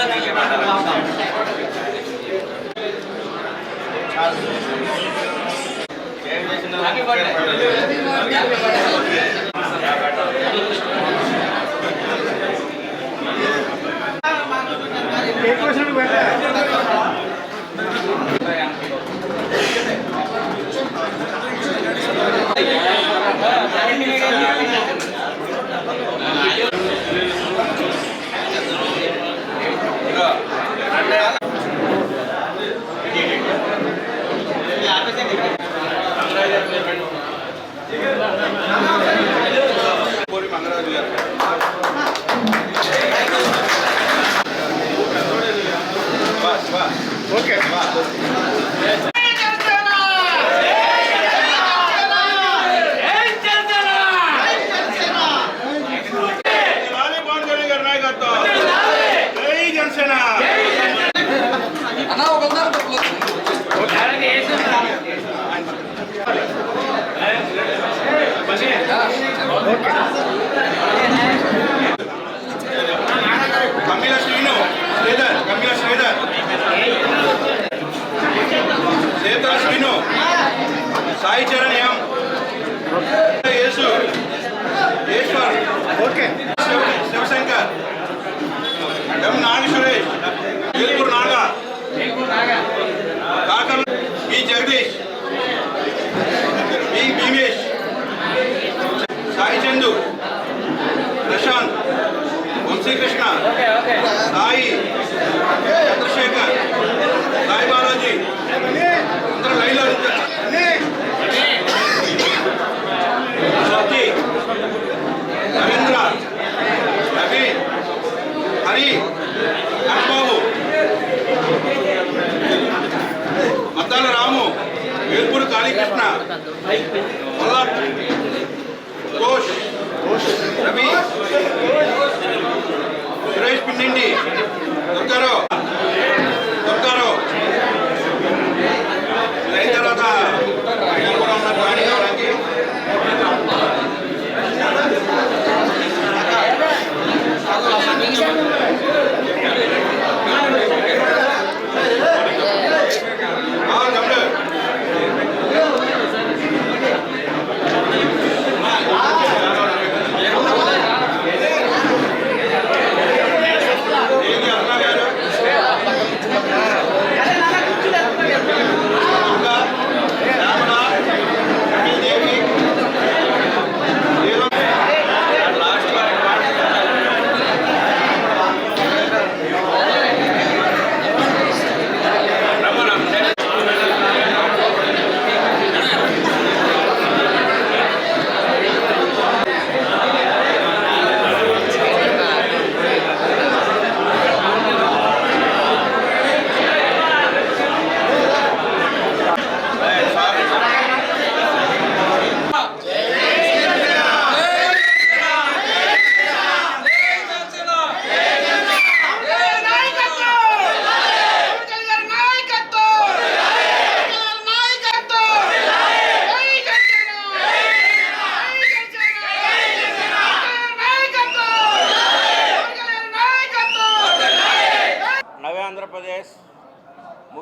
చేసిన చందు ప్రశాంత్. వంశీకృష్ణ సాయి. చంద్రశేఖర్. సాయి బాలాజీ.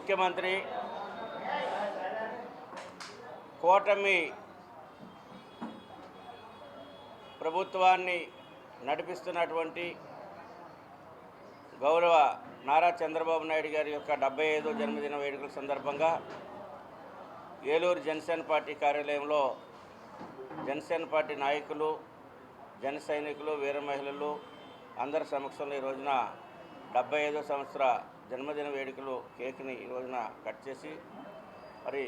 ముఖ్యమంత్రి కూటమి ప్రభుత్వాన్ని నడిపిస్తున్నటువంటి గౌరవ నారా చంద్రబాబు నాయుడు గారి యొక్క డెబ్బై ఐదో జన్మదిన వేడుకల సందర్భంగా ఏలూరు జనసేన పార్టీ కార్యాలయంలో జనసేన పార్టీ నాయకులు జన సైనికులు వీర మహిళలు అందరి సమక్షంలో ఈ రోజున డెబ్బై ఐదో సంవత్సర జన్మదిన వేడుకలు కేక్ని ఈ రోజున కట్ చేసి మరి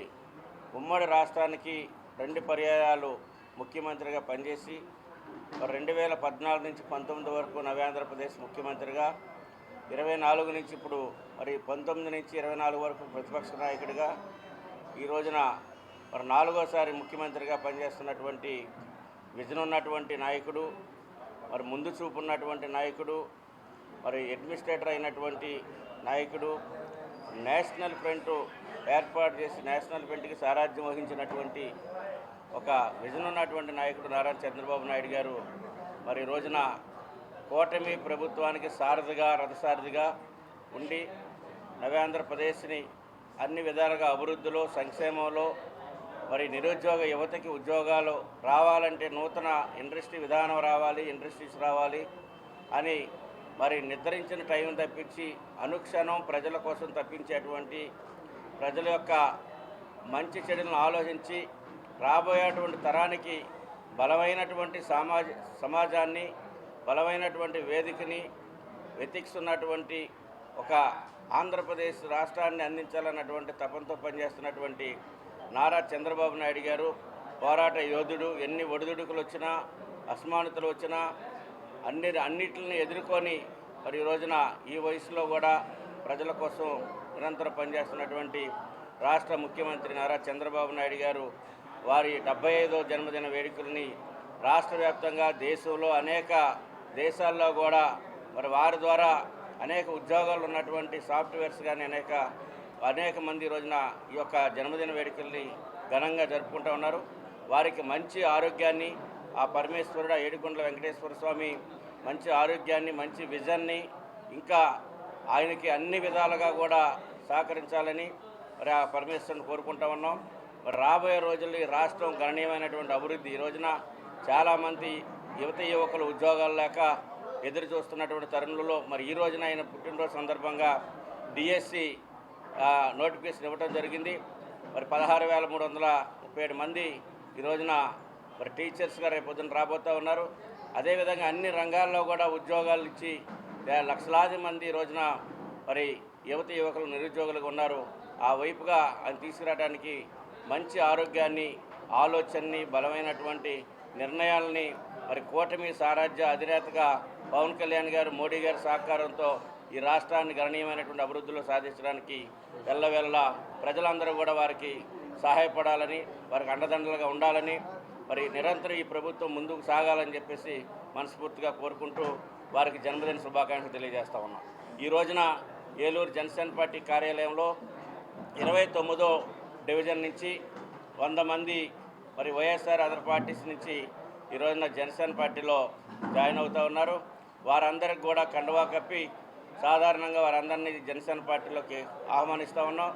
ఉమ్మడి రాష్ట్రానికి రెండు పర్యాయాలు ముఖ్యమంత్రిగా పనిచేసి మరి రెండు వేల పద్నాలుగు నుంచి పంతొమ్మిది వరకు నవ్యాంధ్రప్రదేశ్ ముఖ్యమంత్రిగా ఇరవై నాలుగు నుంచి ఇప్పుడు మరి పంతొమ్మిది నుంచి ఇరవై నాలుగు వరకు ప్రతిపక్ష నాయకుడిగా ఈ రోజున మరి నాలుగోసారి ముఖ్యమంత్రిగా పనిచేస్తున్నటువంటి విజన్ ఉన్నటువంటి నాయకుడు మరి ముందు చూపు ఉన్నటువంటి నాయకుడు మరి అడ్మినిస్ట్రేటర్ అయినటువంటి నాయకుడు నేషనల్ ఫ్రంట్ ఏర్పాటు చేసి నేషనల్ ఫ్రంట్కి సారాధ్యం వహించినటువంటి ఒక విజన్ ఉన్నటువంటి నాయకుడు నారా చంద్రబాబు నాయుడు గారు మరి రోజున కూటమి ప్రభుత్వానికి సారథిగా రథసారథిగా ఉండి నవ్యాంధ్రప్రదేశ్ని అన్ని విధాలుగా అభివృద్ధిలో సంక్షేమంలో మరి నిరుద్యోగ యువతకి ఉద్యోగాలు రావాలంటే నూతన ఇండస్ట్రీ విధానం రావాలి ఇండస్ట్రీస్ రావాలి అని మరి నిద్రించిన టైం తప్పించి అనుక్షణం ప్రజల కోసం తప్పించేటువంటి ప్రజల యొక్క మంచి చెడులను ఆలోచించి రాబోయేటువంటి తరానికి బలమైనటువంటి సమాజ సమాజాన్ని బలమైనటువంటి వేదికని వెతికిస్తున్నటువంటి ఒక ఆంధ్రప్రదేశ్ రాష్ట్రాన్ని అందించాలన్నటువంటి తపంతో పనిచేస్తున్నటువంటి నారా చంద్రబాబు నాయుడు గారు పోరాట యోధుడు ఎన్ని ఒడిదుడుకులు వచ్చినా అసమానతలు వచ్చినా అన్ని అన్నిటిని ఎదుర్కొని మరి ఈ రోజున ఈ వయసులో కూడా ప్రజల కోసం నిరంతరం పనిచేస్తున్నటువంటి రాష్ట్ర ముఖ్యమంత్రి నారా చంద్రబాబు నాయుడు గారు వారి డెబ్బై ఐదో జన్మదిన వేడుకల్ని రాష్ట్ర వ్యాప్తంగా దేశంలో అనేక దేశాల్లో కూడా మరి వారి ద్వారా అనేక ఉద్యోగాలు ఉన్నటువంటి సాఫ్ట్వేర్స్ కానీ అనేక అనేక మంది ఈ రోజున ఈ యొక్క జన్మదిన వేడుకల్ని ఘనంగా జరుపుకుంటూ ఉన్నారు. వారికి మంచి ఆరోగ్యాన్ని ఆ పరమేశ్వరుడు ఏడుకొండల వెంకటేశ్వర స్వామి మంచి ఆరోగ్యాన్ని మంచి విజన్ని ఇంకా ఆయనకి అన్ని విధాలుగా కూడా సహకరించాలని మరి ఆ పరమేశ్వరుని కోరుకుంటా ఉన్నాం. మరి రాబోయే రోజుల్లో ఈ రాష్ట్రం గణనీయమైనటువంటి అభివృద్ధి ఈ రోజున చాలామంది యువత యువకులు ఉద్యోగాలు లేక ఎదురు చూస్తున్నటువంటి తరుణంలో మరి ఈ రోజున ఆయన పుట్టినరోజు సందర్భంగా డిఎస్సి నోటిఫికేషన్ ఇవ్వడం జరిగింది. మరి పదహారు వేల మూడు వందల ముప్పై ఏడు మంది ఈ రోజున మరి టీచర్స్గా రేపు పొద్దున రాబోతూ ఉన్నారు. అదేవిధంగా అన్ని రంగాల్లో కూడా ఉద్యోగాలు ఇచ్చి లక్షలాది మంది రోజున మరి యువత యువకులు నిరుద్యోగులుగా ఉన్నారు. ఆ వైపుగా ఆయన తీసుకురావడానికి మంచి ఆరోగ్యాన్ని ఆలోచనని బలమైనటువంటి నిర్ణయాలని మరి కూటమి సారాజ్య అధినేతగా పవన్ కళ్యాణ్ గారు మోడీ గారి సహకారంతో ఈ రాష్ట్రాన్ని గణనీయమైనటువంటి అభివృద్ధిలో సాధించడానికి వెళ్ళవెళ్ళ ప్రజలందరూ కూడా వారికి సహాయపడాలని వారికి అండదండలుగా ఉండాలని మరి నిరంతరం ఈ ప్రభుత్వం ముందుకు సాగాలని చెప్పేసి మనస్ఫూర్తిగా కోరుకుంటూ వారికి జన్మదిన శుభాకాంక్షలు తెలియజేస్తా ఉన్నాం. ఈ రోజున ఏలూరు జనసేన పార్టీ కార్యాలయంలో ఇరవై తొమ్మిదో డివిజన్ నుంచి వంద మంది మరి వైఎస్ఆర్ అదర్ పార్టీస్ నుంచి ఈ రోజున జనసేన పార్టీలో జాయిన్ అవుతూ ఉన్నారు. వారందరికి కూడా కండువా కప్పి సాధారణంగా వారందరినీ జనసేన పార్టీలోకి ఆహ్వానిస్తూ ఉన్నాం.